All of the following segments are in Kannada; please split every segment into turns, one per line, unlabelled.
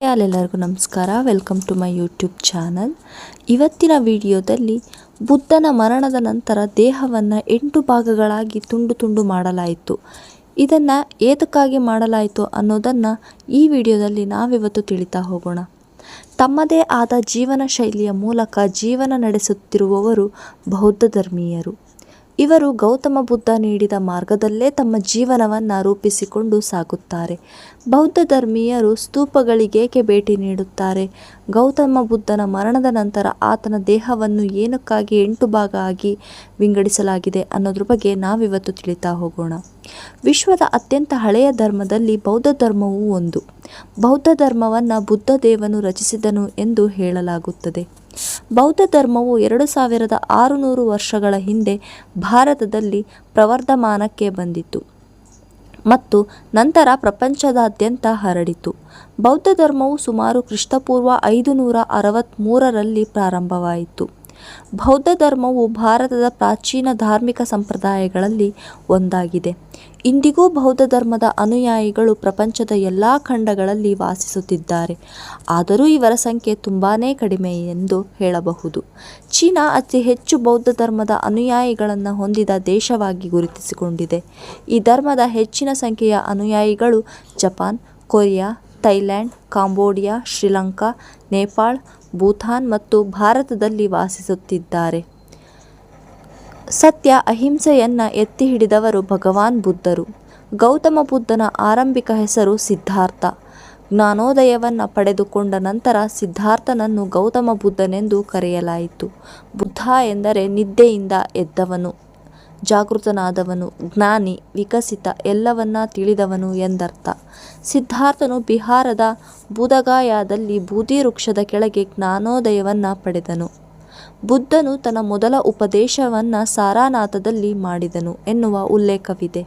ಎಲ್ಲರಿಗೂ ನಮಸ್ಕಾರ. Welcome to my YouTube channel ಇವತ್ತಿನ ವಿಡಿಯೋದಲ್ಲಿ ಬುದ್ಧನ ಮರಣದ ನಂತರ ದೇಹವನ್ನು ಎಂಟು ಭಾಗಗಳಾಗಿ ತುಂಡು ತುಂಡು ಮಾಡಲಾಯಿತು. ಇದನ್ನು ಏತಕ್ಕಾಗಿ ಮಾಡಲಾಯಿತು ಅನ್ನೋದನ್ನು ಈ ವಿಡಿಯೋದಲ್ಲಿ ನಾವಿವತ್ತು ತಿಳಿತಾ ಹೋಗೋಣ. ತಮ್ಮದೇ ಆದ ಜೀವನ ಶೈಲಿಯ ಮೂಲಕ ಜೀವನ ನಡೆಸುತ್ತಿರುವವರು ಬೌದ್ಧ ಧರ್ಮೀಯರು. ಇವರು ಗೌತಮ ಬುದ್ಧ ನೀಡಿದ ಮಾರ್ಗದಲ್ಲೇ ತಮ್ಮ ಜೀವನವನ್ನು ರೂಪಿಸಿಕೊಂಡು ಸಾಗುತ್ತಾರೆ. ಬೌದ್ಧ ಧರ್ಮೀಯರು ಸ್ತೂಪಗಳಿಗೇಕೆ ಭೇಟಿ ನೀಡುತ್ತಾರೆ? ಗೌತಮ ಬುದ್ಧನ ಮರಣದ ನಂತರ ಆತನ ದೇಹವನ್ನು ಏನಕ್ಕಾಗಿ ಎಂಟು ಭಾಗ ಆಗಿ ವಿಂಗಡಿಸಲಾಗಿದೆ ಅನ್ನೋದ್ರ ಬಗ್ಗೆ ನಾವಿವತ್ತು ತಿಳಿತಾ ಹೋಗೋಣ. ವಿಶ್ವದ ಅತ್ಯಂತ ಹಳೆಯ ಧರ್ಮದಲ್ಲಿ ಬೌದ್ಧ ಧರ್ಮವೂ ಒಂದು. ಬೌದ್ಧ ಧರ್ಮವನ್ನು ಬುದ್ಧ ದೇವನು ರಚಿಸಿದನು ಎಂದು ಹೇಳಲಾಗುತ್ತದೆ. ಬೌದ್ಧ ಧರ್ಮವು ಎರಡು ಸಾವಿರದ ಆರುನೂರು ವರ್ಷಗಳ ಹಿಂದೆ ಭಾರತದಲ್ಲಿ ಪ್ರವರ್ಧಮಾನಕ್ಕೆ ಬಂದಿತು ಮತ್ತು ನಂತರ ಪ್ರಪಂಚದಾದ್ಯಂತ ಹರಡಿತು. ಬೌದ್ಧ ಧರ್ಮವು ಸುಮಾರು ಕ್ರಿಸ್ತಪೂರ್ವ ಐದು ನೂರ ಅರವತ್ತ್ಮೂರರಲ್ಲಿ ಪ್ರಾರಂಭವಾಯಿತು. ಬೌದ್ಧ ಧರ್ಮವು ಭಾರತದ ಪ್ರಾಚೀನ ಧಾರ್ಮಿಕ ಸಂಪ್ರದಾಯಗಳಲ್ಲಿ ಒಂದಾಗಿದೆ. ಇಂದಿಗೂ ಬೌದ್ಧ ಧರ್ಮದ ಅನುಯಾಯಿಗಳು ಪ್ರಪಂಚದ ಎಲ್ಲ ಖಂಡಗಳಲ್ಲಿ ವಾಸಿಸುತ್ತಿದ್ದಾರೆ. ಆದರೂ ಇವರ ಸಂಖ್ಯೆ ತುಂಬಾ ಕಡಿಮೆ ಎಂದು ಹೇಳಬಹುದು. ಚೀನಾ ಅತಿ ಹೆಚ್ಚು ಬೌದ್ಧ ಧರ್ಮದ ಅನುಯಾಯಿಗಳನ್ನು ಹೊಂದಿದ ದೇಶವಾಗಿ ಗುರುತಿಸಿಕೊಂಡಿದೆ. ಈ ಧರ್ಮದ ಹೆಚ್ಚಿನ ಸಂಖ್ಯೆಯ ಅನುಯಾಯಿಗಳು Japan, Korea Thailand, Cambodia, Sri Lanka, Nepal, Bhutan ಮತ್ತು ಭಾರತದಲ್ಲಿ ವಾಸಿಸುತ್ತಿದ್ದಾರೆ. ಸತ್ಯ ಅಹಿಂಸೆಯನ್ನು ಎತ್ತಿ ಹಿಡಿದವರು ಭಗವಾನ್ ಬುದ್ಧರು. ಗೌತಮ ಬುದ್ಧನ ಆರಂಭಿಕ ಹೆಸರು ಸಿದ್ಧಾರ್ಥ. ಜ್ಞಾನೋದಯವನ್ನು ಪಡೆದುಕೊಂಡ ನಂತರ ಸಿದ್ಧಾರ್ಥನನ್ನು ಗೌತಮ ಬುದ್ಧನೆಂದು ಕರೆಯಲಾಯಿತು. ಬುದ್ಧ ಎಂದರೆ ನಿದ್ದೆಯಿಂದ ಎದ್ದವನು. ಜಾಗೃತನಾದವನು. ಜ್ಞಾನಿ, ವಿಕಸಿತ, ಎಲ್ಲವನ್ನ ತಿಳಿದವನು ಎಂದರ್ಥ. ಸಿದ್ಧಾರ್ಥನು ಬಿಹಾರದ ಬುಧಗಾಯದಲ್ಲಿ ಬೂದಿ ವೃಕ್ಷದ ಕೆಳಗೆ ಜ್ಞಾನೋದಯವನ್ನು ಪಡೆದನು. ಬುದ್ಧನು ತನ್ನ ಮೊದಲ ಉಪದೇಶವನ್ನು ಸಾರಾನಾಥದಲ್ಲಿ ಮಾಡಿದನು ಎನ್ನುವ ಉಲ್ಲೇಖವಿದೆ.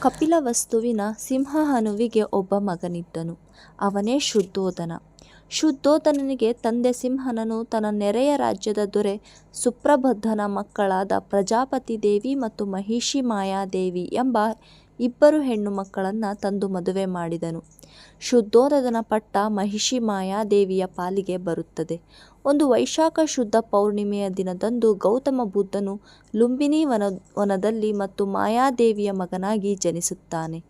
ಕಪಿಲವಸ್ತುವಿನ ಸಿಂಹಹನುವಿಗೆ ಒಬ್ಬ ಮಗನಿದ್ದನು. ಅವನೇ ಶುದ್ಧೋಧನ ಶುದ್ಧೋಧನನಿಗೆ ತಂದೆ ಸಿಂಹನನು ತನ್ನ ನೆರೆಯ ರಾಜ್ಯದ ದೊರೆ ಸುಪ್ರಬದ್ಧನ ಮಕ್ಕಳಾದ ಪ್ರಜಾಪತಿ ದೇವಿ ಮತ್ತು ಮಹಿಷಿ ಮಾಯಾದೇವಿ ಎಂಬ ಇಬ್ಬರು ಹೆಣ್ಣು ಮಕ್ಕಳನ್ನು ತಂದು ಮದುವೆ ಮಾಡಿದನು. ಶುದ್ಧೋದನ ಪಟ್ಟ ಮಹಿಷಿ ಮಾಯಾದೇವಿಯ ಪಾಲಿಗೆ ಬರುತ್ತದೆ. ಒಂದು ವೈಶಾಖ ಶುದ್ಧ ಪೌರ್ಣಿಮೆಯ ದಿನದಂದು ಗೌತಮ ಬುದ್ಧನು ಲುಂಬಿನಿ ವನ ವನದಲ್ಲಿ ಮತ್ತು ಮಾಯಾದೇವಿಯ ಮಗನಾಗಿ ಜನಿಸುತ್ತಾನೆ.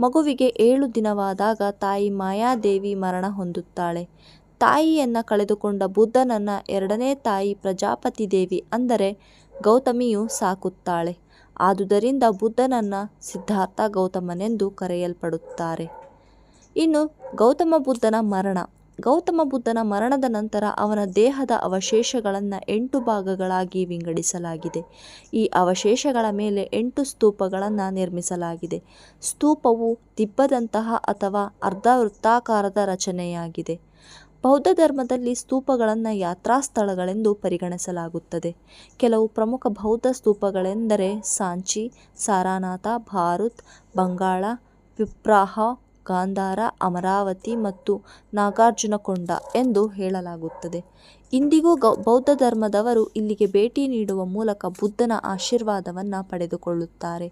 ಮಗುವಿಗೆ ಏಳು ದಿನವಾದಾಗ ತಾಯಿ ಮಾಯಾದೇವಿ ಮರಣ ಹೊಂದುತ್ತಾಳೆ. ತಾಯಿಯನ್ನು ಕಳೆದುಕೊಂಡ ಬುದ್ಧನನ್ನ ಎರಡನೇ ತಾಯಿ ಪ್ರಜಾಪತಿ ದೇವಿ ಅಂದರೆ ಗೌತಮಿಯು ಸಾಕುತ್ತಾಳೆ. ಆದುದರಿಂದ ಬುದ್ಧನನ್ನ ಸಿದ್ಧಾರ್ಥ ಗೌತಮನೆಂದು ಕರೆಯಲ್ಪಡುತ್ತಾರೆ. ಇನ್ನು ಗೌತಮ ಬುದ್ಧನ ಮರಣ. ಗೌತಮ ಬುದ್ಧನ ಮರಣದ ನಂತರ ಅವನ ದೇಹದ ಅವಶೇಷಗಳನ್ನು ಎಂಟು ಭಾಗಗಳಾಗಿ ವಿಂಗಡಿಸಲಾಗಿದೆ. ಈ ಅವಶೇಷಗಳ ಮೇಲೆ ಎಂಟು ಸ್ತೂಪಗಳನ್ನು ನಿರ್ಮಿಸಲಾಗಿದೆ. ಸ್ತೂಪವು ದಿಬ್ಬದಂತಹ ಅಥವಾ ಅರ್ಧ ವೃತ್ತಾಕಾರದ ರಚನೆಯಾಗಿದೆ. ಬೌದ್ಧ ಧರ್ಮದಲ್ಲಿ ಸ್ತೂಪಗಳನ್ನು ಯಾತ್ರಾ ಸ್ಥಳಗಳೆಂದು ಪರಿಗಣಿಸಲಾಗುತ್ತದೆ. ಕೆಲವು ಪ್ರಮುಖ ಬೌದ್ಧ ಸ್ತೂಪಗಳೆಂದರೆ ಸಾಂಚಿ, ಸಾರಾನಾಥ, ಭಾರತ್, ಬಂಗಾಳ, ವಿಪ್ರಾಹ ಗಾಂಧಾರ, ಅಮರಾವತಿ ಮತ್ತು ನಾಗಾರ್ಜುನಕೊಂಡ ಎಂದು ಹೇಳಲಾಗುತ್ತದೆ. ಇಂದಿಗೂ ಗೌ, ಬೌದ್ಧ ಧರ್ಮದವರು ಇಲ್ಲಿಗೆ ಭೇಟಿ ನೀಡುವ ಮೂಲಕ ಬುದ್ಧನ ಆಶೀರ್ವಾದವನ್ನು ಪಡೆದುಕೊಳ್ಳುತ್ತಾರೆ.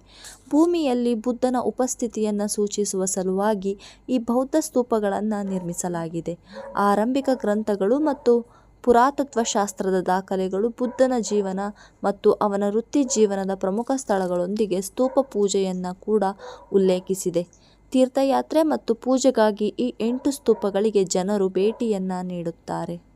ಭೂಮಿಯಲ್ಲಿ ಬುದ್ಧನ ಉಪಸ್ಥಿತಿಯನ್ನು ಸೂಚಿಸುವ ಸಲುವಾಗಿ ಈ ಬೌದ್ಧ ಸ್ತೂಪಗಳನ್ನು ನಿರ್ಮಿಸಲಾಗಿದೆ. ಆರಂಭಿಕ ಗ್ರಂಥಗಳು ಮತ್ತು ಪುರಾತತ್ವ ಶಾಸ್ತ್ರದ ದಾಖಲೆಗಳು ಬುದ್ಧನ ಜೀವನ ಮತ್ತು ಅವನ ವೃತ್ತಿ ಜೀವನದ ಪ್ರಮುಖ ಸ್ಥಳಗಳೊಂದಿಗೆ ಸ್ತೂಪ ಪೂಜೆಯನ್ನು ಕೂಡ ಉಲ್ಲೇಖಿಸಿದೆ. ತೀರ್ಥಯಾತ್ರೆ ಮತ್ತು ಪೂಜೆಗಾಗಿ ಈ ಎಂಟು ಸ್ತೂಪಗಳಿಗೆ ಜನರು ಭೇಟಿಯನ್ನ ನೀಡುತ್ತಾರೆ.